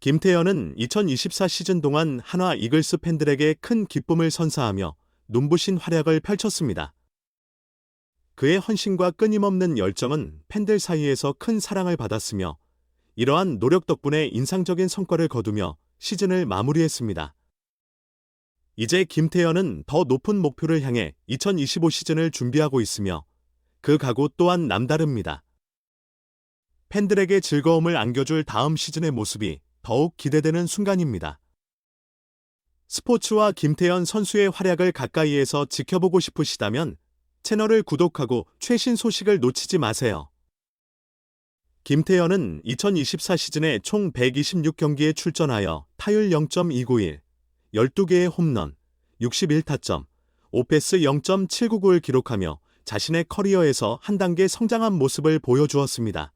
김태현은 2024 시즌 동안 한화 이글스 팬들에게 큰 기쁨을 선사하며 눈부신 활약을 펼쳤습니다. 그의 헌신과 끊임없는 열정은 팬들 사이에서 큰 사랑을 받았으며 이러한 노력 덕분에 인상적인 성과를 거두며 시즌을 마무리했습니다. 이제 김태현은 더 높은 목표를 향해 2025 시즌을 준비하고 있으며 그 각오 또한 남다릅니다. 팬들에게 즐거움을 안겨줄 다음 시즌의 모습이 더욱 기대되는 순간입니다. 스포츠와 김태현 선수의 활약을 가까이에서 지켜보고 싶으시다면 채널을 구독하고 최신 소식을 놓치지 마세요. 김태현은 2024 시즌에 총 126경기에 출전하여 타율 0.291, 12개의 홈런, 61타점, 오페스 0.799를 기록하며 자신의 커리어에서 한 단계 성장한 모습을 보여주었습니다.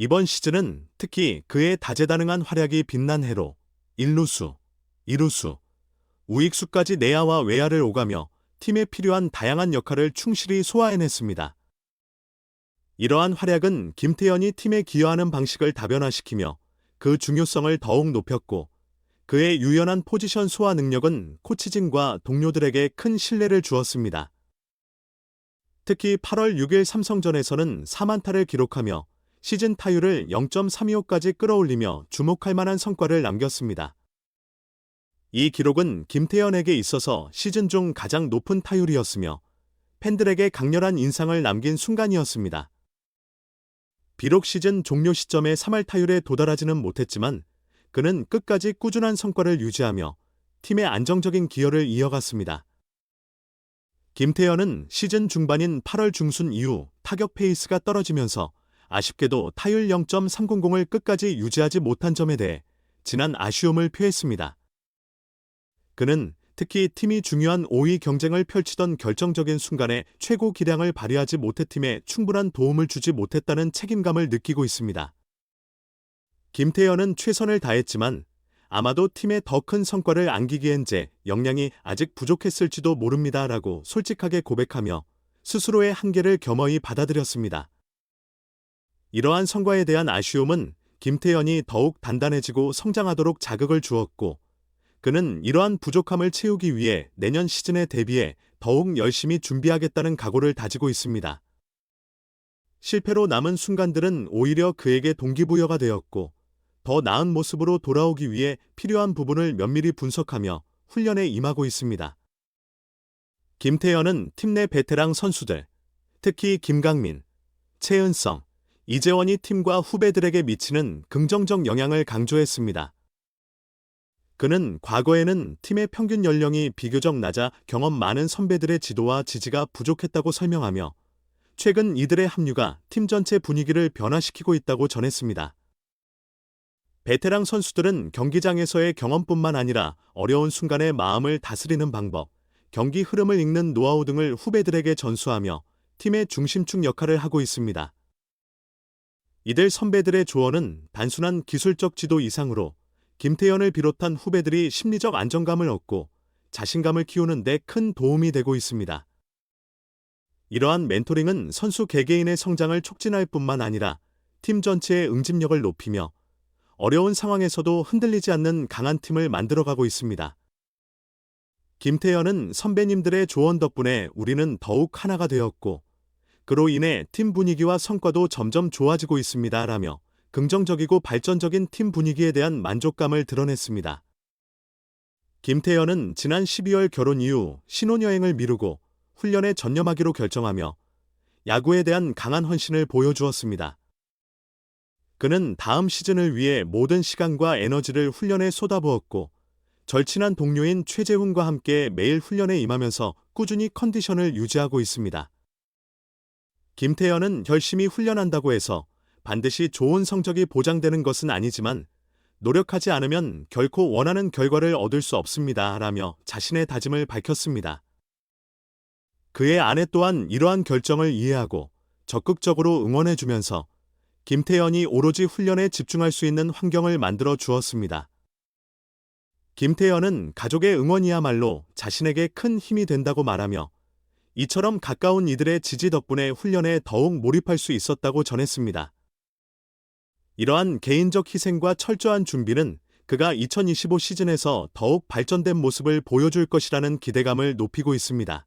이번 시즌은 특히 그의 다재다능한 활약이 빛난 해로 1루수, 2루수, 우익수까지 내야와 외야를 오가며 팀에 필요한 다양한 역할을 충실히 소화해냈습니다. 이러한 활약은 김태현이 팀에 기여하는 방식을 다변화시키며 그 중요성을 더욱 높였고 그의 유연한 포지션 소화 능력은 코치진과 동료들에게 큰 신뢰를 주었습니다. 특히 8월 6일 삼성전에서는 4만타를 기록하며 시즌 타율을 0.32호까지 끌어올리며 주목할 만한 성과를 남겼습니다. 이 기록은 김태현에게 있어서 시즌 중 가장 높은 타율이었으며 팬들에게 강렬한 인상을 남긴 순간이었습니다. 비록 시즌 종료 시점에 3할 타율에 도달하지는 못했지만 그는 끝까지 꾸준한 성과를 유지하며 팀의 안정적인 기여를 이어갔습니다. 김태현은 시즌 중반인 8월 중순 이후 타격 페이스가 떨어지면서 아쉽게도 타율 0.300을 끝까지 유지하지 못한 점에 대해 지난 아쉬움을 표했습니다. 그는 특히 팀이 중요한 5위 경쟁을 펼치던 결정적인 순간에 최고 기량을 발휘하지 못해 팀에 충분한 도움을 주지 못했다는 책임감을 느끼고 있습니다. 김태현은 최선을 다했지만 아마도 팀에 더 큰 성과를 안기기엔 제 역량이 아직 부족했을지도 모릅니다라고 솔직하게 고백하며 스스로의 한계를 겸허히 받아들였습니다. 이러한 성과에 대한 아쉬움은 김태현이 더욱 단단해지고 성장하도록 자극을 주었고 그는 이러한 부족함을 채우기 위해 내년 시즌에 대비해 더욱 열심히 준비하겠다는 각오를 다지고 있습니다. 실패로 남은 순간들은 오히려 그에게 동기부여가 되었고 더 나은 모습으로 돌아오기 위해 필요한 부분을 면밀히 분석하며 훈련에 임하고 있습니다. 김태현은 팀 내 베테랑 선수들, 특히 김강민, 최은성, 이재원이 팀과 후배들에게 미치는 긍정적 영향을 강조했습니다. 그는 과거에는 팀의 평균 연령이 비교적 낮아 경험 많은 선배들의 지도와 지지가 부족했다고 설명하며 최근 이들의 합류가 팀 전체 분위기를 변화시키고 있다고 전했습니다. 베테랑 선수들은 경기장에서의 경험뿐만 아니라 어려운 순간의 마음을 다스리는 방법, 경기 흐름을 읽는 노하우 등을 후배들에게 전수하며 팀의 중심축 역할을 하고 있습니다. 이들 선배들의 조언은 단순한 기술적 지도 이상으로 김태현을 비롯한 후배들이 심리적 안정감을 얻고 자신감을 키우는 데 큰 도움이 되고 있습니다. 이러한 멘토링은 선수 개개인의 성장을 촉진할 뿐만 아니라 팀 전체의 응집력을 높이며 어려운 상황에서도 흔들리지 않는 강한 팀을 만들어가고 있습니다. 김태현은 선배님들의 조언 덕분에 우리는 더욱 하나가 되었고 그로 인해 팀 분위기와 성과도 점점 좋아지고 있습니다. 라며 긍정적이고 발전적인 팀 분위기에 대한 만족감을 드러냈습니다. 김태현은 지난 12월 결혼 이후 신혼여행을 미루고 훈련에 전념하기로 결정하며 야구에 대한 강한 헌신을 보여주었습니다. 그는 다음 시즌을 위해 모든 시간과 에너지를 훈련에 쏟아부었고 절친한 동료인 최재훈과 함께 매일 훈련에 임하면서 꾸준히 컨디션을 유지하고 있습니다. 김태현은 열심히 훈련한다고 해서 반드시 좋은 성적이 보장되는 것은 아니지만 노력하지 않으면 결코 원하는 결과를 얻을 수 없습니다. 라며 자신의 다짐을 밝혔습니다. 그의 아내 또한 이러한 결정을 이해하고 적극적으로 응원해주면서 김태현이 오로지 훈련에 집중할 수 있는 환경을 만들어 주었습니다. 김태현은 가족의 응원이야말로 자신에게 큰 힘이 된다고 말하며 이처럼 가까운 이들의 지지 덕분에 훈련에 더욱 몰입할 수 있었다고 전했습니다. 이러한 개인적 희생과 철저한 준비는 그가 2025 시즌에서 더욱 발전된 모습을 보여줄 것이라는 기대감을 높이고 있습니다.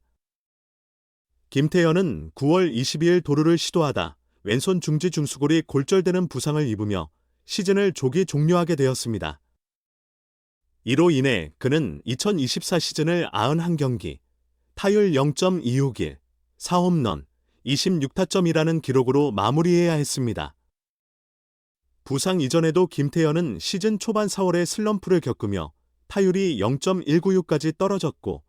김태현은 9월 22일 도루를 시도하다 왼손 중지 중수골이 골절되는 부상을 입으며 시즌을 조기 종료하게 되었습니다. 이로 인해 그는 2024 시즌을 91경기, 타율 0.261, 4홈런, 26타점이라는 기록으로 마무리해야 했습니다. 부상 이전에도 김태현은 시즌 초반 4월에 슬럼프를 겪으며 타율이 0.196까지 떨어졌고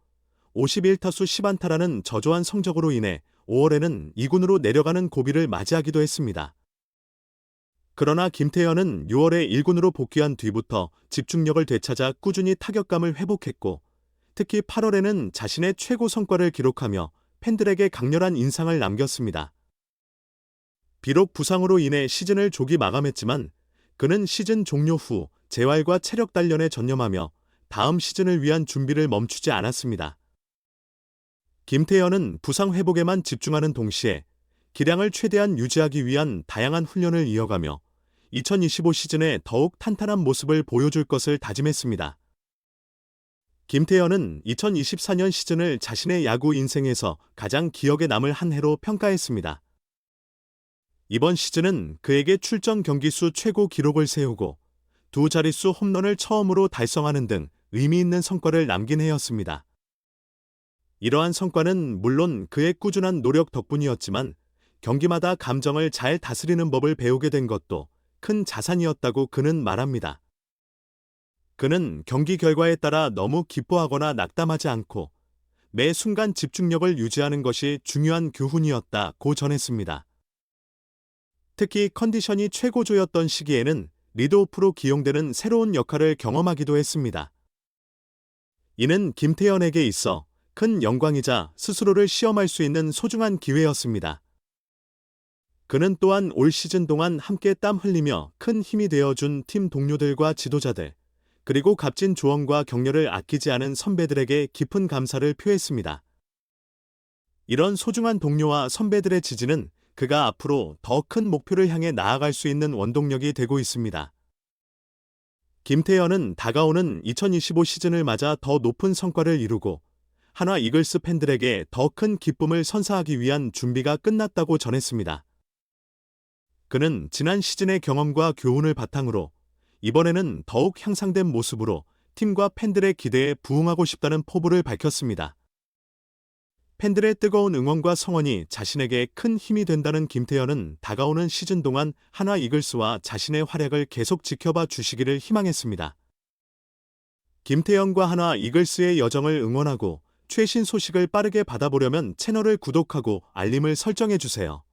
51타수 10안타라는 저조한 성적으로 인해 5월에는 2군으로 내려가는 고비를 맞이하기도 했습니다. 그러나 김태현은 6월에 1군으로 복귀한 뒤부터 집중력을 되찾아 꾸준히 타격감을 회복했고 특히 8월에는 자신의 최고 성과를 기록하며 팬들에게 강렬한 인상을 남겼습니다. 비록 부상으로 인해 시즌을 조기 마감했지만 그는 시즌 종료 후 재활과 체력 단련에 전념하며 다음 시즌을 위한 준비를 멈추지 않았습니다. 김태현은 부상 회복에만 집중하는 동시에 기량을 최대한 유지하기 위한 다양한 훈련을 이어가며 2025 시즌에 더욱 탄탄한 모습을 보여줄 것을 다짐했습니다. 김태현은 2024년 시즌을 자신의 야구 인생에서 가장 기억에 남을 한 해로 평가했습니다. 이번 시즌은 그에게 출전 경기 수 최고 기록을 세우고 두 자릿수 홈런을 처음으로 달성하는 등 의미 있는 성과를 남긴 해였습니다. 이러한 성과는 물론 그의 꾸준한 노력 덕분이었지만 경기마다 감정을 잘 다스리는 법을 배우게 된 것도 큰 자산이었다고 그는 말합니다. 그는 경기 결과에 따라 너무 기뻐하거나 낙담하지 않고 매 순간 집중력을 유지하는 것이 중요한 교훈이었다고 전했습니다. 특히 컨디션이 최고조였던 시기에는 리드오프로 기용되는 새로운 역할을 경험하기도 했습니다. 이는 김태현에게 있어 큰 영광이자 스스로를 시험할 수 있는 소중한 기회였습니다. 그는 또한 올 시즌 동안 함께 땀 흘리며 큰 힘이 되어준 팀 동료들과 지도자들, 그리고 값진 조언과 격려를 아끼지 않은 선배들에게 깊은 감사를 표했습니다. 이런 소중한 동료와 선배들의 지지는 그가 앞으로 더 큰 목표를 향해 나아갈 수 있는 원동력이 되고 있습니다. 김태현은 다가오는 2025 시즌을 맞아 더 높은 성과를 이루고 한화 이글스 팬들에게 더 큰 기쁨을 선사하기 위한 준비가 끝났다고 전했습니다. 그는 지난 시즌의 경험과 교훈을 바탕으로 이번에는 더욱 향상된 모습으로 팀과 팬들의 기대에 부응하고 싶다는 포부를 밝혔습니다. 팬들의 뜨거운 응원과 성원이 자신에게 큰 힘이 된다는 김태현은 다가오는 시즌 동안 하나 이글스와 자신의 활약을 계속 지켜봐 주시기를 희망했습니다. 김태현과 하나 이글스의 여정을 응원하고 최신 소식을 빠르게 받아보려면 채널을 구독하고 알림을 설정해 주세요.